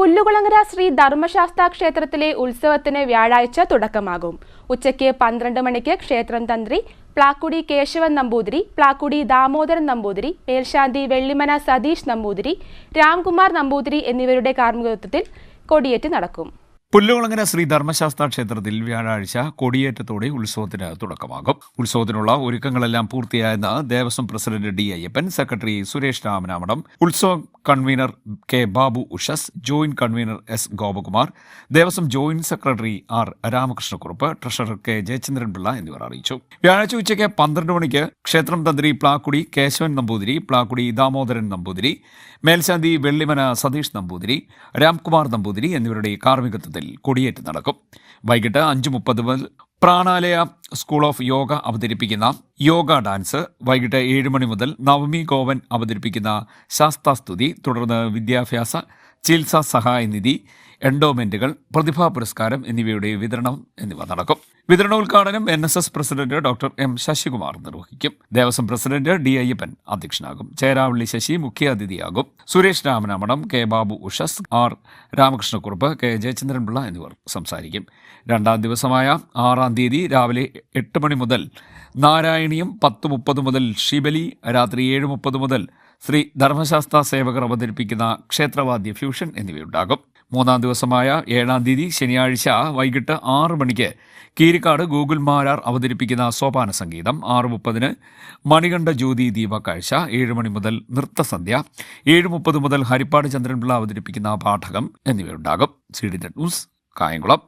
പുല്ലുകുളങ്ങര ശ്രീ ധർമ്മശാസ്ത്ര ക്ഷേത്രത്തിലെ ഉത്സവത്തിന് വ്യാഴാഴ്ച തുടക്കമാകും. ഉച്ചയ്ക്ക് പന്ത്രണ്ട് മണിക്ക് ക്ഷേത്രം തന്ത്രി പ്ലാക്കുടി കേശവൻ നമ്പൂതിരി പ്ലാക്കുടി ദാമോദരൻ നമ്പൂതിരി മേൽശാന്തി വെള്ളിമന സതീഷ് നമ്പൂതിരി രാംകുമാർ നമ്പൂതിരി എന്നിവരുടെ കാർമ്മികത്വത്തിൽ കൊടിയേറ്റ് നടക്കും. പുല്ലുകുളങ്ങര ശ്രീ ധർമ്മശാസ്ത്ര ക്ഷേത്രത്തിൽ വ്യാഴാഴ്ച കൊടിയേറ്റത്തോടെ ഉത്സവത്തിന് തുടക്കമാകും. ഉത്സവത്തിനുള്ള ഒരുക്കങ്ങളെല്ലാം പൂർത്തിയായെന്ന് Devaswom president D Ayyappan secretary Suresh Ramanamadam ഉത്സവ convener K Babu Ushas joint convener S Gopakumar Devaswom joint secretary R Ramakrishnakurup treasurer K Jayachandran Pillai എന്നിവർ അറിയിച്ചു. വ്യാഴാഴ്ച ഉച്ചയ്ക്ക് പന്ത്രണ്ട് മണിക്ക് ക്ഷേത്രം തന്ത്രി പ്ലാക്കുടി കേശവൻ നമ്പൂതിരി പ്ലാക്കുടി ദാമോദരൻ നമ്പൂതിരി മേൽശാന്തി വെള്ളിമന സതീഷ് നമ്പൂതിരി രാംകുമാർ നമ്പൂതിരി എന്നിവരുടെ കാർമ്മികത്വത്തിൽ കൊടിയേറ്റ് നടക്കും. വൈകിട്ട് അഞ്ച് മുപ്പത് മുതൽ പ്രാണാലയ സ്കൂൾ ഓഫ് യോഗ അവതരിപ്പിക്കുന്ന യോഗ ഡാൻസ് വൈകിട്ട് ഏഴ് മണി മുതൽ നവമി ഗോവൻ അവതരിപ്പിക്കുന്ന ശാസ്താസ്തുതി തുടർന്ന് വിദ്യാഭ്യാസ ചികിത്സാ സഹായ നിധി എൻഡോമെന്റുകൾ പ്രതിഭാ പുരസ്കാരം എന്നിവയുടെ വിതരണം എന്നിവ നടക്കും. വിതരണോദ്ഘാടനം N S S president doctor M Sasikumar നിർവഹിക്കും. ദേവസ്വം പ്രസിഡന്റ് ഡി അയ്യപ്പൻ അധ്യക്ഷനാകും. ചേരാവള്ളി ശശി മുഖ്യാതിഥിയാകും. Suresh രാമനാമണം K Babu Ushas R Ramakrishna Kurup K Jayachandran Pillai എന്നിവർ സംസാരിക്കും. രണ്ടാം ദിവസമായ ആറാം തീയതി രാവിലെ എട്ട് മണി മുതൽ നാരായണീയം പത്ത് മുപ്പത് മുതൽ ഷിബലി രാത്രി ഏഴ് മുപ്പത് മുതൽ ശ്രീ ധർമ്മശാസ്ത്ര സേവകർ അവതരിപ്പിക്കുന്ന ക്ഷേത്രവാദ്യ ഫ്യൂഷൻ എന്നിവയുണ്ടാകും. മൂന്നാം ദിവസമായ ഏഴാം തീയതി ശനിയാഴ്ച വൈകിട്ട് ആറ് മണിക്ക് കീരിക്കാട് ഗൂഗിൾ മാരാർ അവതരിപ്പിക്കുന്ന സോപാന സംഗീതം ആറ് മുപ്പതിന് മണികണ്ഠ ജ്യോതി ദീപക്കാഴ്ച ഏഴ് മണി മുതൽ നൃത്തസന്ധ്യ ഏഴ് മുപ്പത് മുതൽ ഹരിപ്പാട് ചന്ദ്രൻപിള്ള അവതരിപ്പിക്കുന്ന പാഠകം എന്നിവയുണ്ടാകും. C D news Kayamkulam.